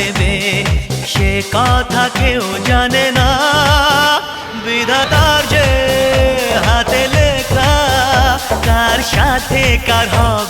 দেবে সে কথা কেউ জানে না। বিধাতার যে হাতে লেখা কার সাথে কার হবে?